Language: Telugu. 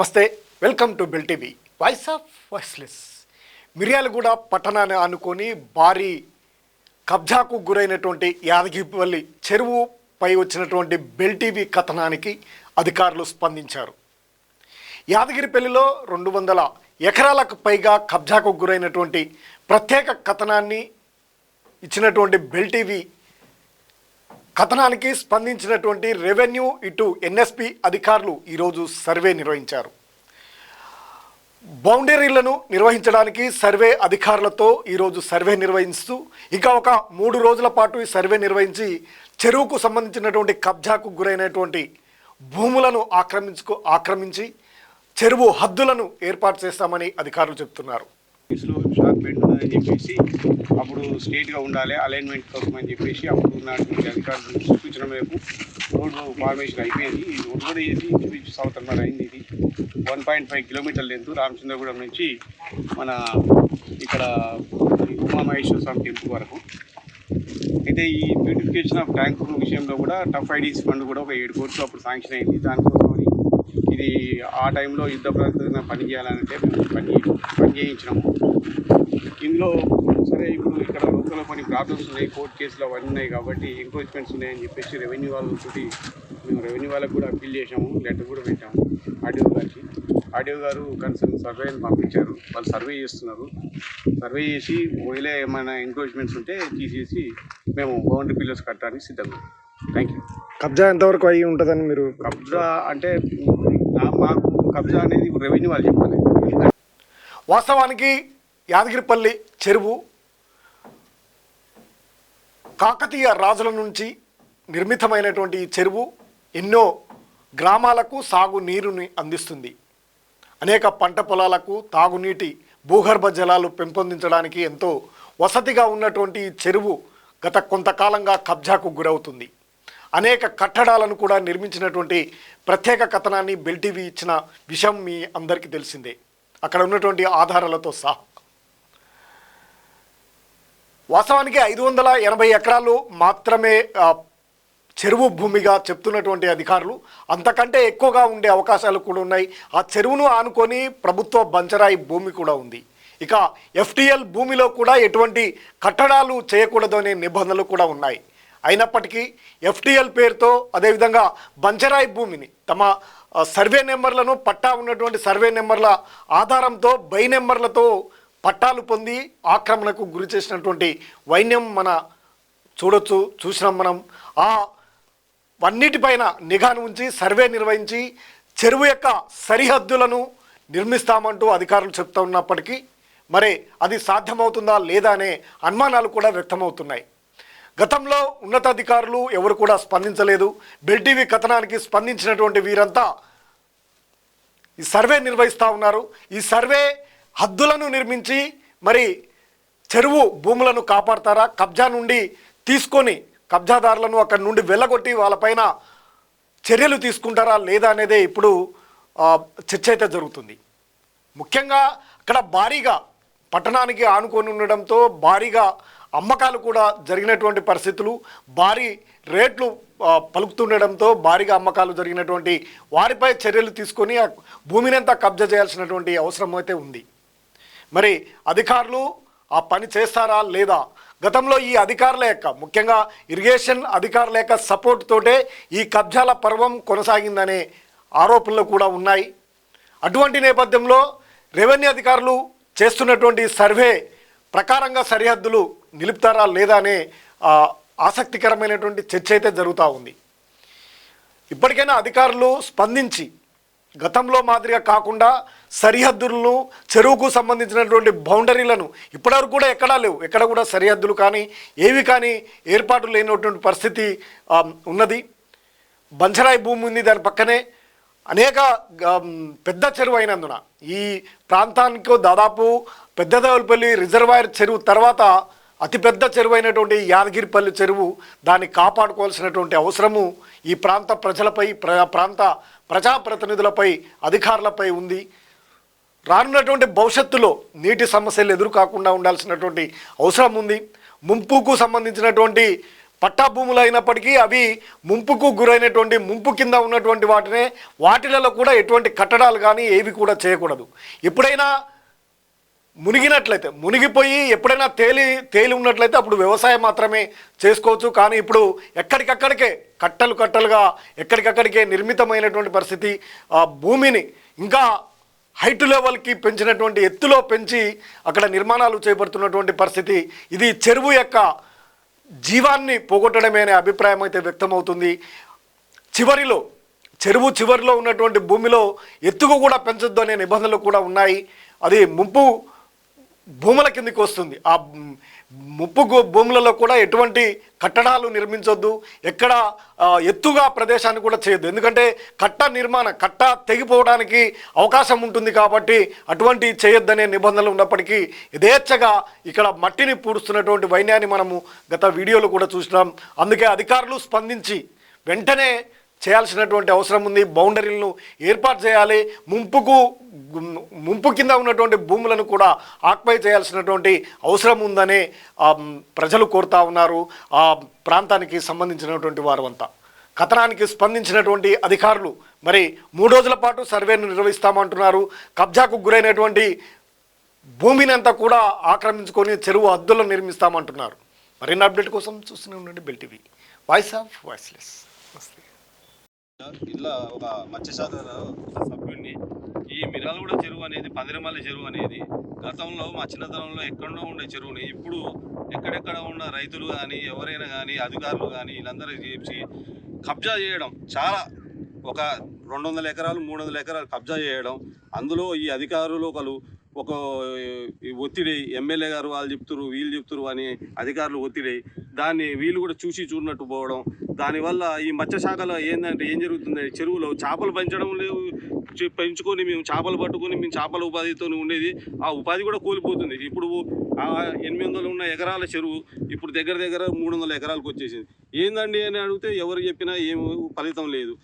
నమస్తే welcome to bill TV. Voice of voiceless. Miryalaguda పట్టణాన్ని అనుకొని భారీ కబ్జాకు గురైనటువంటి యాదగిరిపల్లి చెరువుపై వచ్చినటువంటి బెల్ టీవీ కథనానికి అధికారులు స్పందించారు. యాదగిరిపల్లిలో రెండు వందల ఎకరాలకు పైగా కబ్జాకు గురైనటువంటి ప్రత్యేక కథనాన్ని ఇచ్చినటువంటి బెల్ టీవీ కథనానికి స్పందించినటువంటి రెవెన్యూ ఇటు ఎన్ఎస్పి అధికారులు ఈరోజు సర్వే నిర్వహించారు. బౌండరీలను నిర్వహించడానికి సర్వే అధికారులతో ఈరోజు సర్వే నిర్వహిస్తూ ఇంకా ఒక మూడు రోజుల పాటు ఈ సర్వే నిర్వహించి చెరువుకు సంబంధించినటువంటి కబ్జాకు గురైనటువంటి భూములను ఆక్రమించుకు ఆక్రమించి చెరువు హద్దులను ఏర్పాటు చేస్తామని అధికారులు చెప్తున్నారు. ఆఫీస్లో షార్ప్ బెండ్ ఉందని చెప్పేసి అప్పుడు స్ట్రేట్గా ఉండాలి అలైన్మెంట్ కోసం అని చెప్పేసి అప్పుడు ఉన్నటువంటి అధికారులు సూచన మేరకు రోడ్డు ఫార్మేషన్ అయిపోయింది. ఈ రోడ్డు కూడా వేసి ఇంచుమించు సంవత్సరం అయింది ఇది. వన్ పాయింట్ ఫైవ్ కిలోమీటర్ల లెంత్ రామచంద్రగూడెం నుంచి మన ఇక్కడ ఉమామహేశ్వర స్వామి టెంపుల్ వరకు. అయితే ఈ బ్యూటిఫికేషన్ ఆఫ్ ట్యాంక్ విషయంలో కూడా టఫ్ ఐడీస్ ఫండ్ కూడా ఒక ఏడు కోట్లు అప్పుడు శాంక్షన్ అయింది. దానికోసం ఇది ఆ టైంలో యుద్ధ ప్రాంతంగా పని చేయాలంటే మేము పని పని చేయించినాము. ఇందులో సరే ఇప్పుడు ఇక్కడ లోకల్ కొన్ని ప్రాబ్లమ్స్ ఉన్నాయి కోర్టు కేసులు అవన్నీ ఉన్నాయి కాబట్టి ఎంక్రోచ్మెంట్స్ ఉన్నాయని చెప్పేసి రెవెన్యూ వాళ్ళతోటి మేము రెవెన్యూ వాళ్ళకి కూడా అప్పీల్ చేసాము లెటర్ కూడా పెట్టాము. ఆర్డీఓ గారికి. ఆర్డీఓ గారు కన్సర్న్ సర్వేని పంపించారు. వాళ్ళు సర్వే చేస్తున్నారు. సర్వే చేసి ఒకవేళ ఏమైనా ఎంక్రోచ్మెంట్స్ ఉంటే తీసేసి మేము బౌండరీ పిల్లర్స్ కట్టడానికి సిద్ధంగా థ్యాంక్ యూ కబ్జా ఎంతవరకు అయి ఉంటుందని మీరు కబ్జా అంటే మాకు కబ్జా అనేది రెవెన్యూ వాళ్ళు చెప్పాలి వాస్తవానికి యాదగిరిపల్లి చెరువు కాకతీయ రాజుల నుంచి నిర్మితమైనటువంటి ఈ చెరువు ఎన్నో గ్రామాలకు సాగు నీరుని అందిస్తుంది. అనేక పంట పొలాలకు తాగునీటి భూగర్భ జలాలు పెంపొందించడానికి ఎంతో వసతిగా ఉన్నటువంటి ఈ చెరువు గత కొంతకాలంగా కబ్జాకు గురవుతుంది. అనేక కట్టడాలను కూడా నిర్మించినటువంటి ప్రత్యేక కథనాన్ని బెల్టీవీ ఇచ్చిన విషయం మీ అందరికీ తెలిసిందే. అక్కడ ఉన్నటువంటి ఆధారాలతో సహా. వాస్తవానికి ఐదు వందల ఎనభై ఎకరాలు మాత్రమే చెరువు భూమిగా చెప్తున్నటువంటి అధికారులు. అంతకంటే ఎక్కువగా ఉండే అవకాశాలు కూడా ఉన్నాయి. ఆ చెరువును ఆనుకొని ప్రభుత్వ బంచరాయి భూమి కూడా ఉంది. ఇక ఎఫ్టిఎల్ భూమిలో కూడా ఎటువంటి కట్టడాలు చేయకూడదు అనే నిబంధనలు కూడా ఉన్నాయి. అయినప్పటికీ ఎఫ్టిఎల్ పేరుతో అదేవిధంగా బంజరాయి భూమిని తమ సర్వే నెంబర్లను పట్టా ఉన్నటువంటి సర్వే నెంబర్ల ఆధారంతో బై నెంబర్లతో పట్టాలు పొంది ఆక్రమణకు గురి చేసినటువంటి వైన్యం మన చూడొచ్చు చూసినాం మనం. ఆ వన్నిటిపైన నిఘాను ఉంచి సర్వే నిర్వహించి చెరువు యొక్క సరిహద్దులను నిర్మిస్తామంటూ అధికారులు చెప్తా ఉన్నప్పటికీ మరి అది సాధ్యమవుతుందా లేదా అనే అనుమానాలు కూడా వ్యక్తమవుతున్నాయి. గతంలో ఉన్నతాధికారులు ఎవరు కూడా స్పందించలేదు. బెల్టీవీ కథనానికి స్పందించినటువంటి వీరంతా ఈ సర్వే నిర్వహిస్తూ ఉన్నారు. ఈ సర్వే హద్దులను నిర్మించి మరి చెరువు భూములను కాపాడతారా? కబ్జా నుండి తీసుకొని కబ్జాదారులను అక్కడి నుండి వెళ్ళగొట్టి వాళ్ళపైన చర్యలు తీసుకుంటారా లేదా అనేదే ఇప్పుడు చర్చ అయితే జరుగుతుంది. ముఖ్యంగా అక్కడ భారీగా పట్టణానికి ఆనుకొని ఉండడంతో భారీగా అమ్మకాలు కూడా జరిగినటువంటి పరిస్థితులు భారీ రేట్లు పలుకుతుండడంతో భారీగా అమ్మకాలు జరిగినటువంటి వారిపై చర్యలు తీసుకొని ఆ కబ్జా చేయాల్సినటువంటి అవసరం అయితే ఉంది. మరి అధికారులు ఆ పని చేస్తారా లేదా? గతంలో ఈ అధికారుల యొక్క ముఖ్యంగా ఇరిగేషన్ అధికారుల యొక్క సపోర్ట్ తోటే ఈ కబ్జాల పర్వం కొనసాగిందనే ఆరోపణలు కూడా ఉన్నాయి. అటువంటి నేపథ్యంలో రెవెన్యూ అధికారులు చేస్తున్నటువంటి సర్వే ప్రకారంగా సరిహద్దులు నిలుపుతారా లేదా అనే ఆసక్తికరమైనటువంటి చర్చ అయితే జరుగుతూ ఉంది. ఇప్పటికైనా అధికారులు స్పందించి గతంలో మాదిరిగా కాకుండా సరిహద్దులను చెరువుకు సంబంధించినటువంటి బౌండరీలను ఇప్పటివరకు కూడా ఎక్కడా లేవు. ఎక్కడ కూడా సరిహద్దులు కానీ ఏవి కానీ ఏర్పాటు లేనటువంటి పరిస్థితి ఉన్నది. బంజరాయి భూమి ఉంది దాని పక్కనే. అనేక పెద్ద చెరువు అయినందున. ఈ ప్రాంతానికి దాదాపు పెద్దదేవలపల్లి రిజర్వాయర్ చెరువు తర్వాత అతిపెద్ద చెరువు అయినటువంటి యాదగిరిపల్లి చెరువు దాన్ని కాపాడుకోవాల్సినటువంటి అవసరము ఈ ప్రాంత ప్రజలపై ప్ర ప్రాంత ప్రజాప్రతినిధులపై అధికారులపై ఉంది. రానున్నటువంటి భవిష్యత్తులో నీటి సమస్యలు ఎదురు కాకుండా ఉండాల్సినటువంటి అవసరం ఉంది. ముంపుకు సంబంధించినటువంటి పట్టా భూములు అయినప్పటికీ అవి ముంపుకు గురైనటువంటి ముంపు కింద ఉన్నటువంటి వాటినే వాటిలలో కూడా ఎటువంటి కట్టడాలు కానీ ఏవి కూడా చేయకూడదు. ఎప్పుడైనా మునిగినట్లయితే మునిగిపోయి ఎప్పుడైనా తేలి తేలి ఉన్నట్లయితే అప్పుడు వ్యవసాయం మాత్రమే చేసుకోవచ్చు. కానీ ఇప్పుడు ఎక్కడికక్కడికే కట్టలు కట్టలుగా ఎక్కడికక్కడికే నిర్మితమైనటువంటి పరిస్థితి ఆ భూమిని ఇంకా హైట్ లెవెల్కి పెంచినటువంటి ఎత్తులో పెంచి అక్కడ నిర్మాణాలు చేపడుతున్నటువంటి పరిస్థితి ఇది చెరువు యొక్క జీవాన్ని పోగొట్టడమే అనే అభిప్రాయం అయితే వ్యక్తమవుతుంది. చివరిలో చెరువు చివరిలో ఉన్నటువంటి భూమిలో ఎత్తుకు కూడా పెంచొద్దు అనే నిబంధనలు కూడా ఉన్నాయి. అది ముంపు భూముల కిందకి వస్తుంది. ఆ ముప్పు భూములలో కూడా ఎటువంటి కట్టడాలు నిర్మించొద్దు. ఎక్కడ ఎత్తుగా ప్రదేశాన్ని కూడా చేయొద్దు. ఎందుకంటే కట్ట నిర్మాణ కట్ట తెగిపోవడానికి అవకాశం ఉంటుంది కాబట్టి అటువంటి చేయొద్దనే నిబంధనలు ఉన్నప్పటికీ యథేచ్ఛగా ఇక్కడ మట్టిని పూడుస్తున్నటువంటి వైన్యాన్ని మనము గత వీడియోలో కూడా చూసినాం. అందుకే అధికారులు స్పందించి వెంటనే చేయాల్సినటువంటి అవసరం ఉంది. బౌండరీలను ఏర్పాటు చేయాలి. ముంపుకు ముంపు కింద ఉన్నటువంటి భూములను కూడా ఆక్పై చేయాల్సినటువంటి అవసరం ఉందని ప్రజలు కోరుతా ఉన్నారు. ఆ ప్రాంతానికి సంబంధించినటువంటి వారు అంతా కథనానికి స్పందించినటువంటి అధికారులు మరి మూడు రోజుల పాటు సర్వేను నిర్వహిస్తామంటున్నారు. కబ్జాకు గురైనటువంటి భూమిని అంతా కూడా ఆక్రమించుకొని చెరువు హద్దులను నిర్మిస్తామంటున్నారు. మరిన్ని అప్డేట్ కోసం చూస్తూనే ఉండండి బెల్టీవీ వాయిస్ ఆఫ్ వాయిస్లెస్. నమస్తే ఇలా ఒక మత్స్యశాఖ సభ్యుడిని. ఈ మిరాలగూడ చెరువు అనేది పందిరమల్లి చెరువు అనేది గతంలో మా చిన్నతనంలో ఎక్కడో ఉండే చెరువుని ఇప్పుడు ఎక్కడెక్కడ ఉన్న రైతులు కానీ ఎవరైనా కానీ అధికారులు కానీ వీళ్ళందరూ చేసి కబ్జా చేయడం. చాలా ఒక రెండు వందల ఎకరాలు మూడు వందల ఎకరాలు కబ్జా చేయడం. అందులో ఈ అధికారులు ఒకరు ఒక ఒత్తిడి ఎమ్మెల్యే గారు వాళ్ళు చెప్తురు వీళ్ళు చెప్తురు అని అధికారులు ఒత్తిడి. దాన్ని వీళ్ళు కూడా చూసి చూడనట్టు పోవడం దానివల్ల ఈ మత్స్యశాఖలో ఏంటంటే ఏం జరుగుతుంది? చెరువులో చేపలు పెంచడం లేవు. పెంచుకొని మేము చేపలు పట్టుకొని మేము చేపల ఉపాధితో ఉండేది. ఆ ఉపాధి కూడా కోల్పోతుంది. ఇప్పుడు ఆ ఎనిమిది వందలు ఉన్న ఎకరాల చెరువు ఇప్పుడు దగ్గర దగ్గర మూడు వందల ఎకరాలకు వచ్చేసింది. ఏందండి అని అడిగితే ఎవరు చెప్పినా ఏం ఫలితం లేదు.